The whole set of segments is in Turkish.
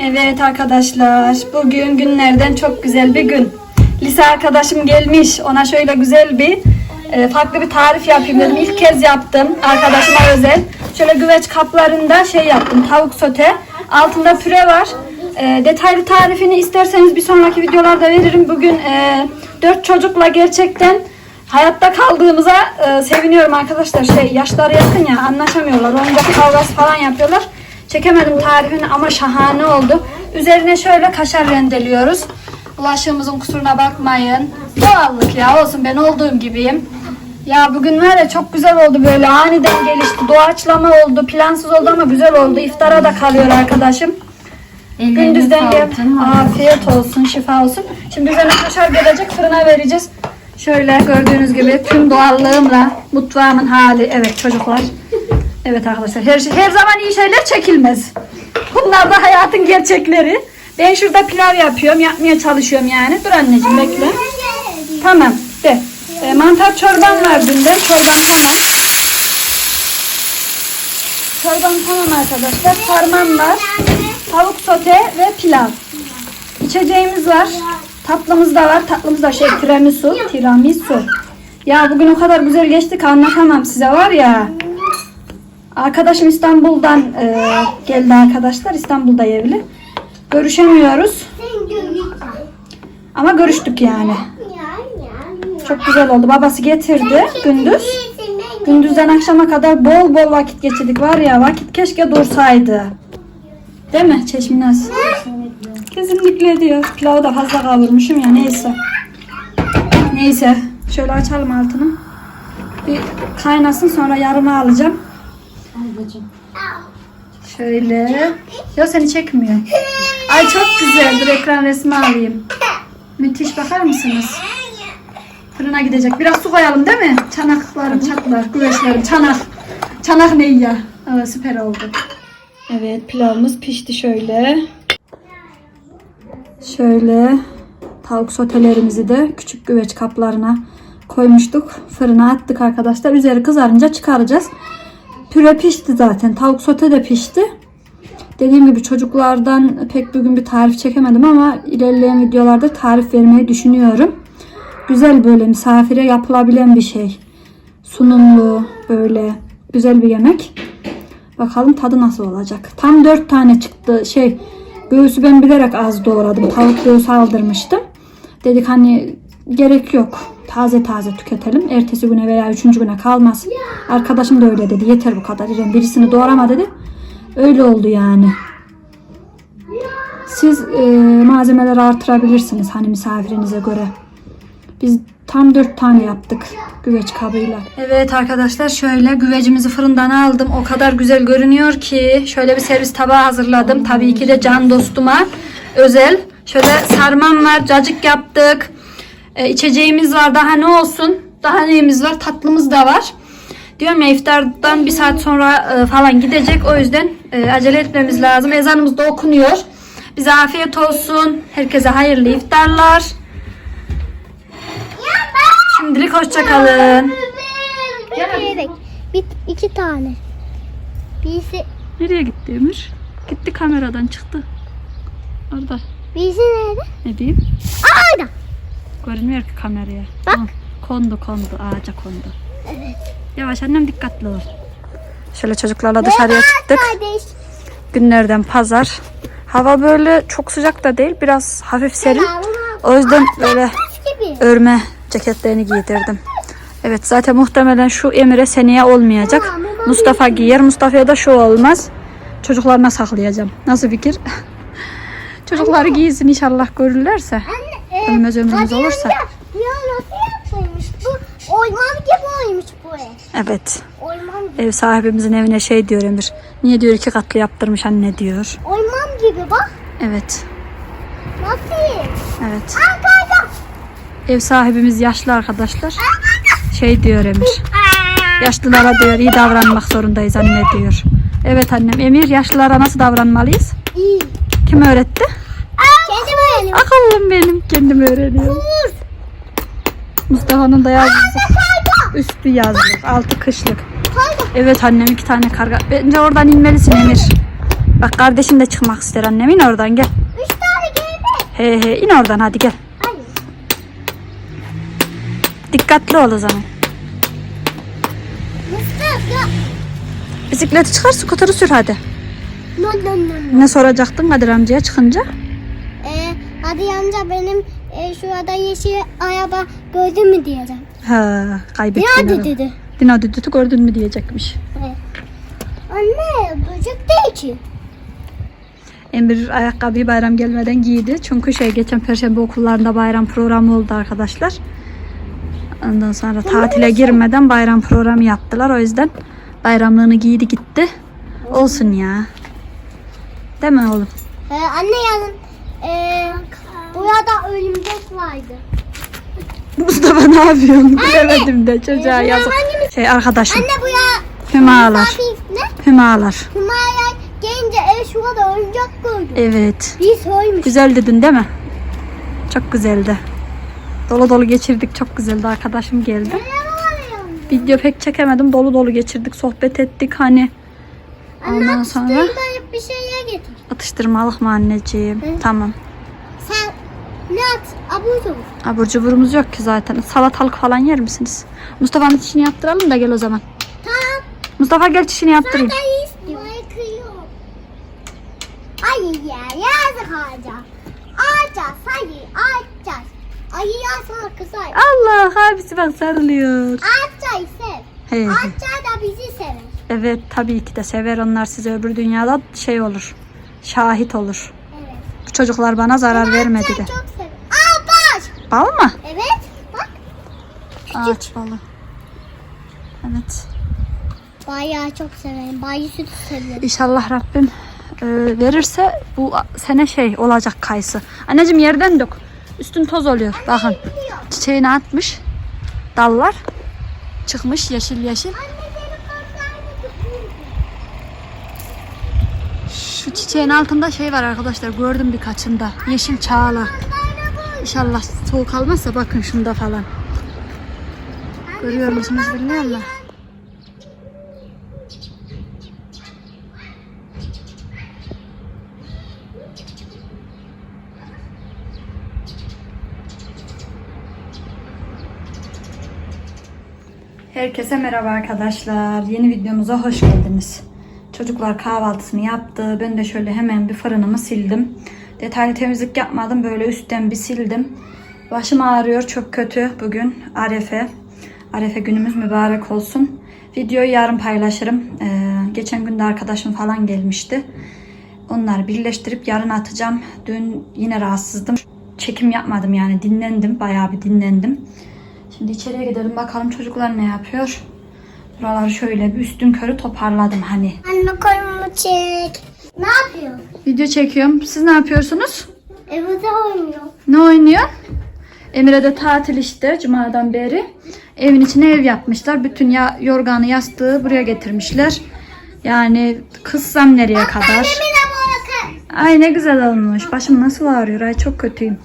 Evet arkadaşlar, bugün günlerden çok güzel bir gün. Lise arkadaşım gelmiş, ona şöyle güzel bir, e, farklı bir tarif yapayım dedim. İlk kez yaptım, arkadaşıma özel. Şöyle güveç kaplarında şey yaptım, tavuk sote. Altında püre var. E, detaylı tarifini isterseniz bir sonraki videolarda veririm. Bugün e, dört çocukla gerçekten hayatta kaldığımıza e, seviniyorum arkadaşlar. Şey yaşları yakın ya, anlaşamıyorlar. Oyuncak kavgası falan yapıyorlar. Çekemedim tarifini ama şahane oldu. Üzerine şöyle kaşar rendeliyoruz. Bulaşığımızın kusuruna bakmayın. Doğallık ya olsun ben olduğum gibiyim. Ya bugün var ya çok güzel oldu böyle aniden gelişti. Doğaçlama oldu, plansız oldu ama güzel oldu. İftara da kalıyor arkadaşım. Gündüzden gel. Afiyet olsun, şifa olsun. Şimdi üzerine kaşar gelecek, fırına vereceğiz. Şöyle gördüğünüz gibi tüm doğallığımla mutfağımın hali. Evet çocuklar. Evet arkadaşlar her şey her zaman iyi şeyler çekilmez. Bunlar da hayatın gerçekleri. Ben şurada pilav yapıyorum, yapmaya çalışıyorum yani. Dur anneciğim bekle. Tamam. De. E, mantar çorban var dünden. Çorban tamam. Çorban tamam arkadaşlar. Sarmam var. Tavuk sote ve pilav. İçeceğimiz var. Tatlımız da var. Tatlımız da şey tiramisu. Tiramisu. Ya bugün o kadar güzel geçti ki anlatamam size var ya. Arkadaşım İstanbul'dan e, geldi arkadaşlar. İstanbul'da evli. Görüşemiyoruz. Ama görüştük yani. Çok güzel oldu. Babası getirdi gündüz. Gündüzden akşama kadar bol bol vakit geçirdik. Var ya vakit keşke dursaydı. Değil mi Çeşminaz? Kesinlikle diyor. Pilavı da fazla kavurmuşum ya neyse. Neyse. Şöyle açalım altını. Bir kaynasın sonra yarımı alacağım. Şöyle. Ya seni çekmiyor. Ay çok güzel. Dur ekran resmi alayım. Müthiş bakar mısınız? Fırına gidecek. Biraz su koyalım değil mi? Çanaklarım çatlar. Güveçlerim çanak. Çanak ne ya? Aa, süper oldu. Evet pilavımız pişti şöyle. Şöyle tavuk sotelerimizi de küçük güveç kaplarına koymuştuk. Fırına attık arkadaşlar. Üzeri kızarınca çıkaracağız. Püre pişti zaten. Tavuk sote de pişti. Dediğim gibi çocuklardan pek bugün bir tarif çekemedim ama ilerleyen videolarda tarif vermeyi düşünüyorum. Güzel böyle misafire yapılabilen bir şey. Sunumlu böyle güzel bir yemek. Bakalım tadı nasıl olacak. Tam 4 tane çıktı şey. Göğsü ben bilerek az doğradım. Tavuk göğsü aldırmıştım. Dedik hani gerek yok. Taze taze tüketelim. Ertesi güne veya üçüncü güne kalmasın. Arkadaşım da öyle dedi. Yeter bu kadar. İrem birisini doğrama dedi. Öyle oldu yani. Siz e, malzemeleri artırabilirsiniz hani misafirinize göre. Biz tam dört tane yaptık güveç kabıyla. Evet arkadaşlar şöyle güvecimizi fırından aldım. O kadar güzel görünüyor ki. Şöyle bir servis tabağı hazırladım. Tabii ki de can dostuma özel. Şöyle sarmam var, cacık yaptık. E, içeceğimiz var. Daha ne olsun? Daha neyimiz var? Tatlımız da var. Diyorum ya iftardan bir saat sonra e, falan gidecek. O yüzden e, acele etmemiz lazım. Ezanımız da okunuyor. Bize afiyet olsun. Herkese hayırlı iftarlar. Şimdilik hoşçakalın. Yiyerek. Bir, iki tane. Birisi, Nereye gitti Ömür? Gitti kameradan çıktı. Orada. birisi nerede? Ne diyeyim? Aa, orada. Görünmüyor ki kameraya. Bak. Hı, Kondu kondu. Ağaca kondu. Yavaş annem dikkatli ol. Şöyle çocuklarla dışarıya çıktık. Kardeş. Günlerden pazar. Hava böyle çok sıcak da değil. Biraz hafif serin. O yüzden böyle örme ceketlerini giydirdim. Evet zaten muhtemelen şu Emir'e seneye olmayacak. Mustafa giyer. Mustafa'ya da şu olmaz. Çocuklarına saklayacağım. Nasıl fikir? Çocukları giysin inşallah görürlerse. Ölmez ömrümüz olursa. Ya nasıl yapılmış? Bu orman gibi olmuş bu ev. Evet. Orman gibi. Ev sahibimizin evine şey diyor Emir. Niye diyor iki katlı yaptırmış anne diyor. Orman gibi bak. Evet. Nasıl? Evet. Arkada. Ev sahibimiz yaşlı arkadaşlar. Şey diyor Emir. Yaşlılara diyor iyi davranmak zorundayız anne diyor. Evet annem. Emir yaşlılara nasıl davranmalıyız? İyi. Kim öğretti? Kendi böyle. Akıllım benim. Kendim öğreniyorum. Mustafa'nın da yazlık. Üstü yazlık. Altı kışlık. Evet annem iki tane karga. Bence oradan inmelisin Emir. Bak kardeşin de çıkmak ister annem. İn oradan gel. Üç tane geldi. He he in oradan hadi gel. Hayır. Dikkatli ol o zaman. Mustafa. Bisikleti çıkar skuteri sür hadi. No no no. Ne soracaktın Kadir amcaya çıkınca? Hadi amca benim e, şurada yeşil araba gördün mü diyeceğim. Ha kaybettin. Hadi herhalde. dedi. Dino düdütü gördün mü diyecekmiş. Evet. Anne böcek değil ki. Emir ayakkabıyı bayram gelmeden giydi. Çünkü şey geçen perşembe okullarında bayram programı oldu arkadaşlar. Ondan sonra tatile girmeden bayram programı yaptılar. O yüzden bayramlığını giydi gitti. Olsun ya. Değil mi oğlum? Ee, anne yarın e, burada örümcek vardı. Mustafa ne yapıyorsun? Bilemedim de çocuğa Ee, yazık. hangimiz- Şey arkadaşım. Anne bu ya Hümalar. Misafir ne? Hümalar. Hümaya gelince e, şurada örümcek gördüm. Evet. Bir soymuş. Güzel dedin değil mi? Çok güzeldi. Dolu dolu geçirdik. Çok güzeldi. Arkadaşım geldi. Video pek çekemedim. Dolu dolu geçirdik. Sohbet ettik hani. Ondan Anne sonra atıştırmalık bir şeye getir. atıştırmalık mı anneciğim? Hı. Tamam. Ne at? Abur cubur. Abur cuburumuz yok ki zaten. Salatalık falan yer misiniz? Mustafa'nın çişini yaptıralım da gel o zaman. Tamam. Mustafa gel çişini yaptırayım. Ben istiyorum. Ay ya yazık ağaca. Ağaca sayı ağaca. Ayı yazma kızay. Allah abisi bak sarılıyor. Ağaca sev. He. Ağaca da bizi sever. Evet tabii ki de sever onlar size öbür dünyada şey olur. Şahit olur. Evet. Bu çocuklar bana zarar vermedi Ağaca de. çok. Bal mı? Evet. Bak. Ağaç balı. Evet. Bayağı çok severim. Bayi sütü severim. İnşallah Rabbim e, verirse bu sene şey olacak kayısı. Anneciğim yerden dök. Üstün toz oluyor. Bakın. Çiçeğini atmış. Dallar. Çıkmış yeşil yeşil. Şu çiçeğin altında şey var arkadaşlar. Gördüm birkaçında. Yeşil çağla. İnşallah soğuk almazsa bakın şunda falan. Görüyor musunuz bilmiyorum da. Herkese merhaba arkadaşlar. Yeni videomuza hoş geldiniz. Çocuklar kahvaltısını yaptı. Ben de şöyle hemen bir fırınımı sildim. Detaylı temizlik yapmadım. Böyle üstten bir sildim. Başım ağrıyor çok kötü bugün. Arefe. Arefe günümüz mübarek olsun. Videoyu yarın paylaşırım. Ee, geçen gün de arkadaşım falan gelmişti. Onları birleştirip yarın atacağım. Dün yine rahatsızdım. Çekim yapmadım yani dinlendim. Bayağı bir dinlendim. Şimdi içeriye gidelim bakalım çocuklar ne yapıyor. Buraları şöyle bir üstün körü toparladım hani. Anne kolumu çek. Ne yapıyor? Video çekiyorum. Siz ne yapıyorsunuz? Evde oynuyor. Ne oynuyor? Emir'e de tatil işte cumadan beri. Evin içine ev yapmışlar. Bütün ya yorganı yastığı buraya getirmişler. Yani kızsam nereye kadar? De bırakın. Ay ne güzel olmuş. Başım nasıl ağrıyor? Ay çok kötüyüm.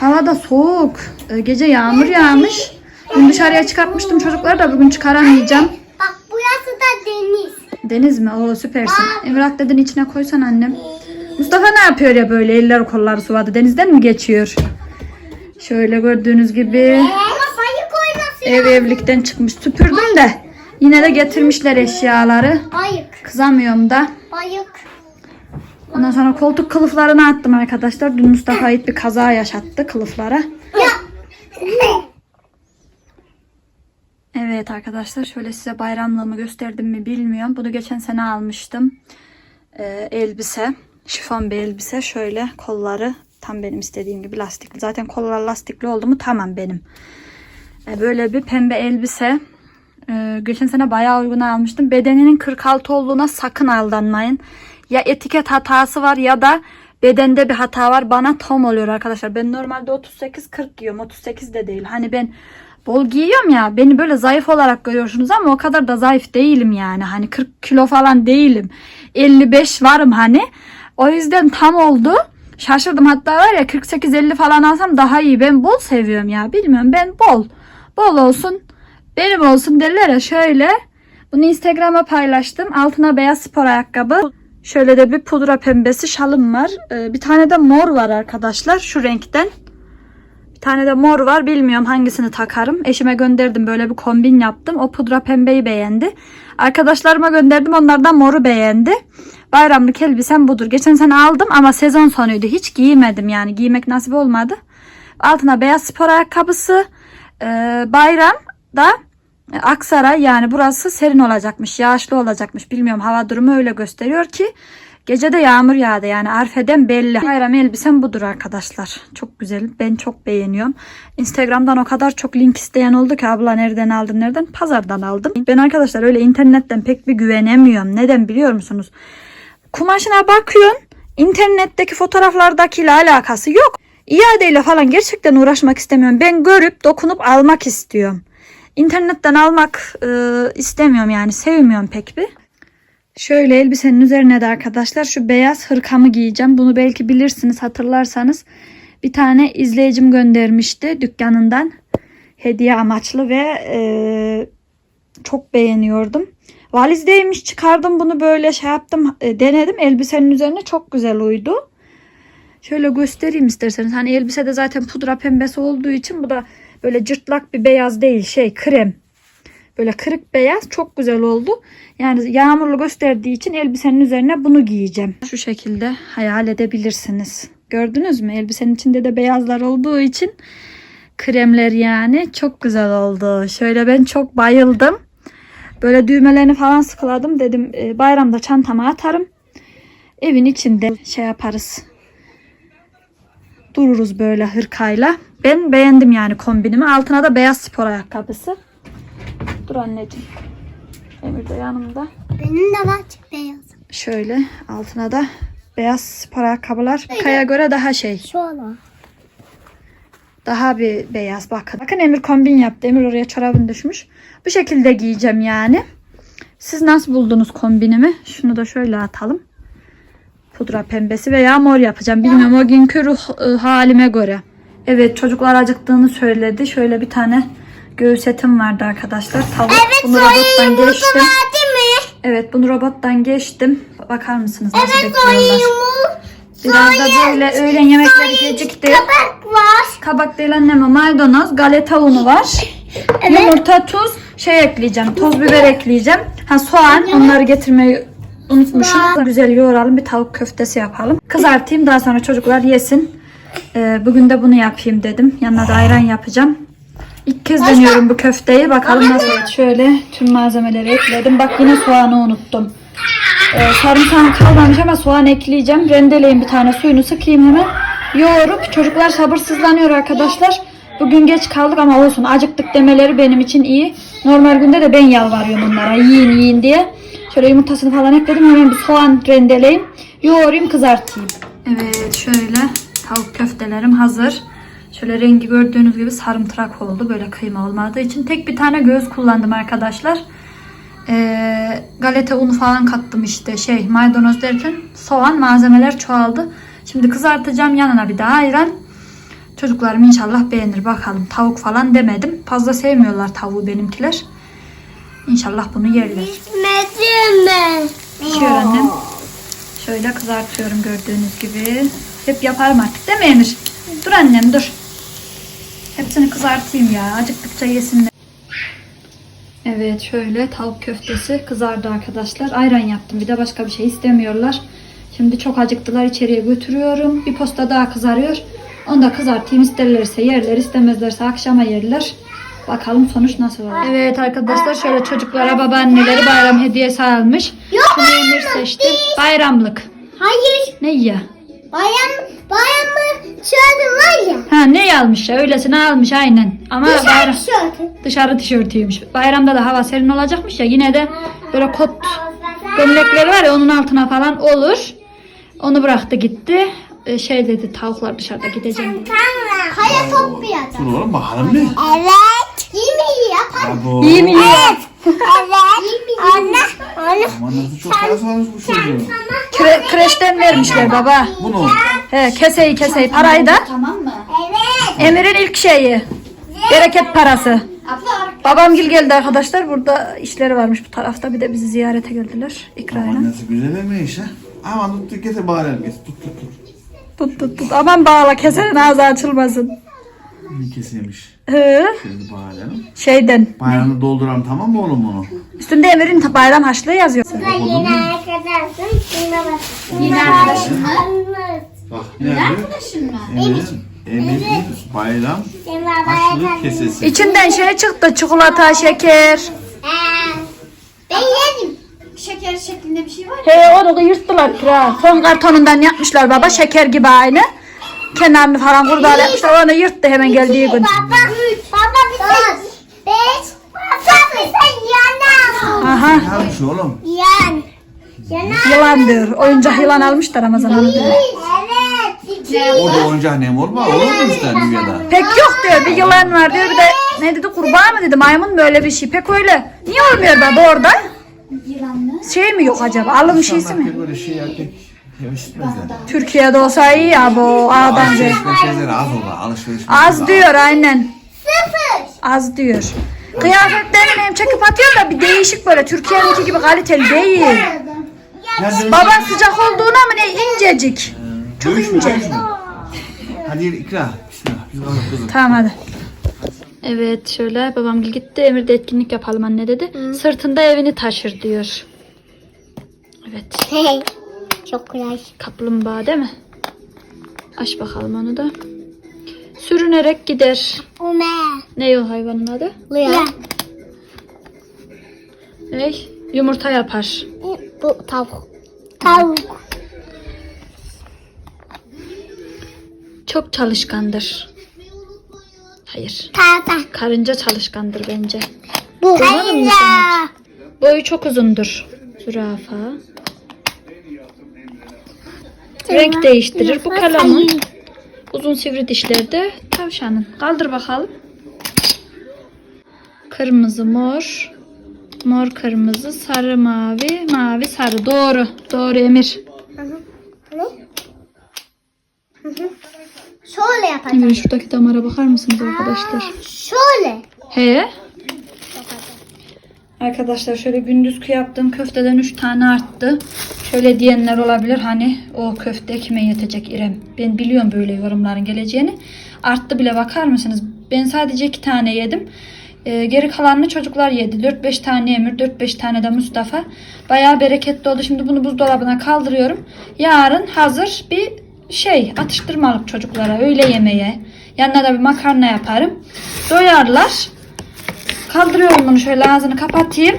Hava da soğuk. Ee, Gece yağmur yağmış. Dün dışarıya çıkartmıştım çocukları da bugün çıkaramayacağım. Bak burası da deniz. Deniz mi? Oo süpersin. Emrah dedin içine koysan annem. Mustafa ne yapıyor ya böyle eller kolları suvada denizden mi geçiyor? Şöyle gördüğünüz gibi oyması. ev evlilikten çıkmış süpürdüm de yine de getirmişler eşyaları. Kızamıyorum da. Ondan sonra koltuk kılıflarını attım arkadaşlar. Dün Mustafa ait bir kaza yaşattı kılıflara. Ya. Evet arkadaşlar şöyle size bayramlığımı gösterdim mi bilmiyorum. Bunu geçen sene almıştım. Ee, elbise. Şifon bir elbise. Şöyle kolları tam benim istediğim gibi lastikli. Zaten kollar lastikli oldu mu tamam benim. Ee, böyle bir pembe elbise. Ee, geçen sene bayağı uygun almıştım. Bedeninin 46 olduğuna sakın aldanmayın. Ya etiket hatası var ya da bedende bir hata var. Bana tam oluyor arkadaşlar. Ben normalde 38-40 giyiyorum. 38 de değil. Hani ben bol giyiyorum ya. Beni böyle zayıf olarak görüyorsunuz ama o kadar da zayıf değilim yani. Hani 40 kilo falan değilim. 55 varım hani. O yüzden tam oldu. Şaşırdım hatta var ya 48-50 falan alsam daha iyi. Ben bol seviyorum ya. Bilmiyorum ben bol. Bol olsun. Benim olsun derler ya şöyle. Bunu Instagram'a paylaştım. Altına beyaz spor ayakkabı. Şöyle de bir pudra pembesi şalım var. Ee, bir tane de mor var arkadaşlar şu renkten. Tane de mor var. Bilmiyorum hangisini takarım. Eşime gönderdim. Böyle bir kombin yaptım. O pudra pembeyi beğendi. Arkadaşlarıma gönderdim. Onlardan moru beğendi. Bayramlık elbisem budur. Geçen sene aldım ama sezon sonuydu. Hiç giymedim yani. Giymek nasip olmadı. Altına beyaz spor ayakkabısı. Ee, bayram da e, Aksaray yani burası serin olacakmış. Yağışlı olacakmış. Bilmiyorum hava durumu öyle gösteriyor ki. Gece de yağmur yağdı yani arfeden belli. Bayram elbisem budur arkadaşlar. Çok güzel. Ben çok beğeniyorum. Instagram'dan o kadar çok link isteyen oldu ki abla nereden aldın nereden? Pazardan aldım. Ben arkadaşlar öyle internetten pek bir güvenemiyorum. Neden biliyor musunuz? Kumaşına bakıyorsun. internetteki fotoğraflardakiyle alakası yok. İadeyle falan gerçekten uğraşmak istemiyorum. Ben görüp dokunup almak istiyorum. İnternetten almak e, istemiyorum yani sevmiyorum pek bir. Şöyle elbisenin üzerine de arkadaşlar şu beyaz hırkamı giyeceğim. Bunu belki bilirsiniz hatırlarsanız. Bir tane izleyicim göndermişti dükkanından. Hediye amaçlı ve e, çok beğeniyordum. Valizdeymiş çıkardım bunu böyle şey yaptım e, denedim. Elbisenin üzerine çok güzel uydu. Şöyle göstereyim isterseniz. Hani elbise de zaten pudra pembesi olduğu için bu da böyle cırtlak bir beyaz değil şey krem. Böyle kırık beyaz çok güzel oldu. Yani yağmurlu gösterdiği için elbisenin üzerine bunu giyeceğim. Şu şekilde hayal edebilirsiniz. Gördünüz mü? Elbisenin içinde de beyazlar olduğu için kremler yani çok güzel oldu. Şöyle ben çok bayıldım. Böyle düğmelerini falan sıkıladım. Dedim e, bayramda çantama atarım. Evin içinde şey yaparız. Dururuz böyle hırkayla. Ben beğendim yani kombinimi. Altına da beyaz spor ayakkabısı. Dur anneciğim. Emir de yanımda. Benim de var beyaz. Şöyle altına da beyaz spor ayakkabılar. Kaya göre daha şey. Şöyle. Daha bir beyaz bakın. Bakın Emir kombin yaptı. Emir oraya çorabını düşmüş. Bu şekilde giyeceğim yani. Siz nasıl buldunuz kombinimi? Şunu da şöyle atalım. Pudra pembesi veya mor yapacağım. Bilmiyorum o günkü ruh e, halime göre. Evet çocuklar acıktığını söyledi. Şöyle bir tane göğüs etim vardı arkadaşlar. Tavuk. bunu robottan geçtim. Değil mi? Evet bunu robottan geçtim. Bakar mısınız nasıl Evet bekliyorlar. Biraz da böyle öğlen yemekleri gecikti. Kabak var. Kabak değil anneme maydanoz, galeta unu var. Yumurta, tuz, şey ekleyeceğim. Toz biber ekleyeceğim. Ha soğan onları getirmeyi unutmuşum. Güzel yoğuralım bir tavuk köftesi yapalım. Kızartayım daha sonra çocuklar yesin. Ee, bugün de bunu yapayım dedim. Yanına da ayran yapacağım. İlk kez deniyorum bu köfteyi. Bakalım nasıl olacak. Şöyle tüm malzemeleri ekledim. Bak yine soğanı unuttum. Ee, sarımsağım kalmamış ama soğan ekleyeceğim. Rendeleyin bir tane suyunu sıkayım hemen. Yoğurup çocuklar sabırsızlanıyor arkadaşlar. Bugün geç kaldık ama olsun acıktık demeleri benim için iyi. Normal günde de ben yalvarıyorum onlara yiyin yiyin diye. Şöyle yumurtasını falan ekledim. Hemen bir soğan rendeleyeyim. Yoğurayım kızartayım. Evet şöyle tavuk köftelerim hazır. Şöyle rengi gördüğünüz gibi sarımtırak oldu. Böyle kıyma olmadığı için. Tek bir tane göz kullandım arkadaşlar. Ee, galeta unu falan kattım işte şey maydanoz derken soğan malzemeler çoğaldı. Şimdi kızartacağım yanına bir daha ayran. Çocuklarım inşallah beğenir bakalım. Tavuk falan demedim. Fazla sevmiyorlar tavuğu benimkiler. İnşallah bunu yerler. Bitmedi mi? Pişiyor annem. Şöyle kızartıyorum gördüğünüz gibi. Hep yaparım artık değil mi Emir? Dur annem dur. Hepsini kızartayım ya. Acıktıkça yesinler. Evet şöyle tavuk köftesi kızardı arkadaşlar. Ayran yaptım. Bir de başka bir şey istemiyorlar. Şimdi çok acıktılar. içeriye götürüyorum. Bir posta daha kızarıyor. Onu da kızartayım. isterlerse yerler, istemezlerse akşama yerler. Bakalım sonuç nasıl olur. Evet arkadaşlar şöyle çocuklara babaanneleri bayram hediyesi almış. Şunu Emir seçti. Bayramlık. Hayır. Ne ya? Bayram, bayramı şöyle var ya. Ha ne almış ya? Öylesine almış aynen. Ama bayram Şöyle. dışarı tişörtüymüş. Bayramda da hava serin olacakmış ya. Yine de böyle kot gömlekleri var ya onun altına falan olur. Onu bıraktı gitti. Ee, şey dedi tavuklar dışarıda gideceğim dedi. Tamam. Kaya toplayacağım. Dur oğlum bakalım ne? Evet. Yemeği yapar. Abo. İyi mi ya? Evet. Anne. Anne. Aman nasıl çok parası varmış bu çocuğun. Kre- kreşten vermişler baba. Bunu. He, keseyi keseyi parayı da. Evet. Emir'in ilk şeyi. Bereket parası. Babam gil geldi arkadaşlar. Burada işleri varmış bu tarafta. Bir de bizi ziyarete geldiler. ikrayla. Aman nasıl güzel emeği ha. Aman tut getir bağıralım getir tut tut tut. Tut tut tut. Aman bağla kesenin ağzı açılmasın. Bir keseymiş. Hı. Şimdi. Şeyden. Bayrağını dolduralım tamam mı oğlum bunu? Üstünde Emir'in ta- bayram haçlığı yazıyor. Yine arkadaşım. Yine bak. Yine arkadaşın mı? Bak Ne nerede? arkadaşın mı? Emir'in Emir'in bayram haşlı kesesi. İçinden şey çıktı. Çikolata, şeker. Ben yedim. Şeker şeklinde bir şey var. He onu da yırttılar kira. Son kartonundan yapmışlar baba. Şeker gibi aynı. Kenarını falan kurdale yapmışlar. Onu yırttı hemen geldiği gün. Baba. Baba bir de. Beş. Baba sen yana. Aha. Gelmiş oğlum. Yan. Yana. Yılandır. Oyuncak yılan almışlar ama zamanında. Evet. İki. Orada oyuncak ne olur mu? Olur mu işte dünyada? Pek yok diyor. Bir yılan var diyor. Bir de ne dedi kurbağa mı dedi maymun mu öyle bir şey. Pek öyle. Niye olmuyor baba orada? Şey mi yok acaba? Alım şeysi mi? Böyle şey erkek yavaşıtmazlar. Türkiye'de olsa iyi ya bu Alışveriş merkezleri az olur. Alışveriş Az merkezleri diyor aynen. Sıfır. Az diyor. Kıyafetlerini benim çekip atıyor da bir değişik böyle. Türkiye'ninki gibi kaliteli değil. Ya dövüş- Baba sıcak olduğuna mı ne incecik. Çok dövüş mü, ince. dövüş mü? Hadi yürü, ikra. Bismillah. Biz kalkalım kızım. Tamam hadi. Evet şöyle babam gitti Emir de etkinlik yapalım anne dedi. Sırtında evini taşır diyor. Evet. Çok kolay. kaplumbağa değil mi? Aç bakalım onu da. Sürünerek gider. Ume. Ne o hayvanın adı? Lia. Ey, yumurta yapar. Bu tavuk. Tavuk. Çok çalışkandır. Hayır. Tata. Karınca çalışkandır bence. Bu hayra. Boyu çok uzundur. Zürafa. Renk değiştirir. Bu kalemun. Uzun sivri dişleri de tavşanın. Kaldır bakalım. Kırmızı mor. Mor kırmızı sarı mavi mavi sarı. Doğru. Doğru Emir. Şöyle yapacağım. Emir şuradaki damara bakar mısınız arkadaşlar? Şöyle. He. Arkadaşlar şöyle gündüzkü yaptığım köfteden 3 tane arttı. Şöyle diyenler olabilir hani o köfte kime yetecek İrem. Ben biliyorum böyle yorumların geleceğini. Arttı bile bakar mısınız? Ben sadece 2 tane yedim. Ee, geri kalanını çocuklar yedi. 4-5 tane Emir, 4-5 tane de Mustafa. Bayağı bereketli oldu. Şimdi bunu buzdolabına kaldırıyorum. Yarın hazır bir şey atıştırmalık çocuklara öğle yemeğe. Yanına da bir makarna yaparım. Doyarlar. Kaldırıyorum bunu şöyle ağzını kapatayım.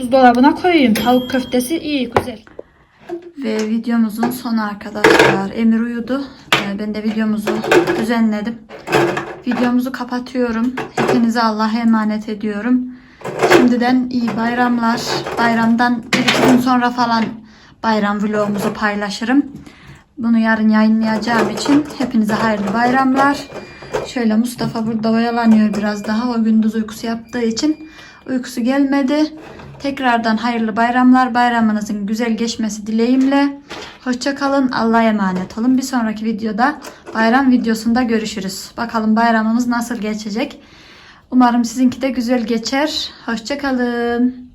Buzdolabına koyayım. Tavuk köftesi iyi güzel. Ve videomuzun sonu arkadaşlar. Emir uyudu. Ee, Ben de videomuzu düzenledim. Videomuzu kapatıyorum. Hepinize Allah'a emanet ediyorum. Şimdiden iyi bayramlar. Bayramdan bir gün sonra falan bayram vlogumuzu paylaşırım. Bunu yarın yayınlayacağım için hepinize hayırlı bayramlar. Şöyle Mustafa burada oyalanıyor biraz daha. O gündüz uykusu yaptığı için uykusu gelmedi. Tekrardan hayırlı bayramlar. Bayramınızın güzel geçmesi dileğimle. Hoşça kalın. Allah'a emanet olun. Bir sonraki videoda bayram videosunda görüşürüz. Bakalım bayramımız nasıl geçecek. Umarım sizinki de güzel geçer. Hoşça kalın.